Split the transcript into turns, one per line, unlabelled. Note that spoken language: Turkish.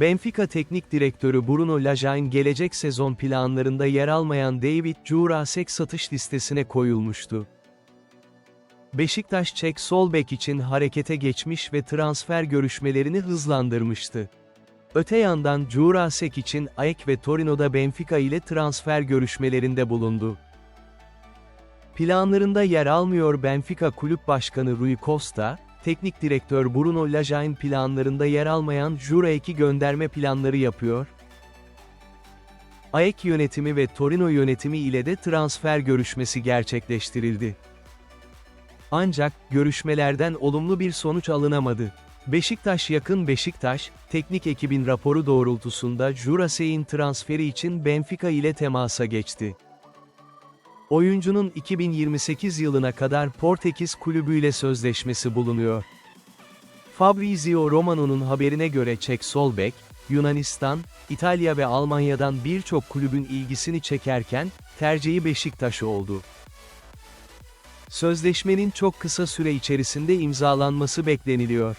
Benfica Teknik Direktörü Bruno Lage gelecek sezon planlarında yer almayan David Jurasek satış listesine koyulmuştu. Beşiktaş Çek sol bek için harekete geçmiş ve transfer görüşmelerini hızlandırmıştı. Öte yandan Jurasek için AEK ve Torino'da Benfica ile transfer görüşmelerinde bulundu. Planlarında yer almıyor Benfica Kulüp Başkanı Rui Costa, Teknik Direktör Bruno Lage'in planlarında yer almayan Jurasek'i gönderme planları yapıyor. AEK yönetimi ve Torino yönetimi ile de transfer görüşmesi gerçekleştirildi. Ancak, görüşmelerden olumlu bir sonuç alınamadı. Beşiktaş yakın Beşiktaş, teknik ekibin raporu doğrultusunda Jurasek'in transferi için Benfica ile temasa geçti. Oyuncunun 2028 yılına kadar Portekiz kulübüyle sözleşmesi bulunuyor. Fabrizio Romano'nun haberine göre Çek sol bek, Yunanistan, İtalya ve Almanya'dan birçok kulübün ilgisini çekerken, tercihi Beşiktaş oldu. Sözleşmenin çok kısa süre içerisinde imzalanması bekleniliyor.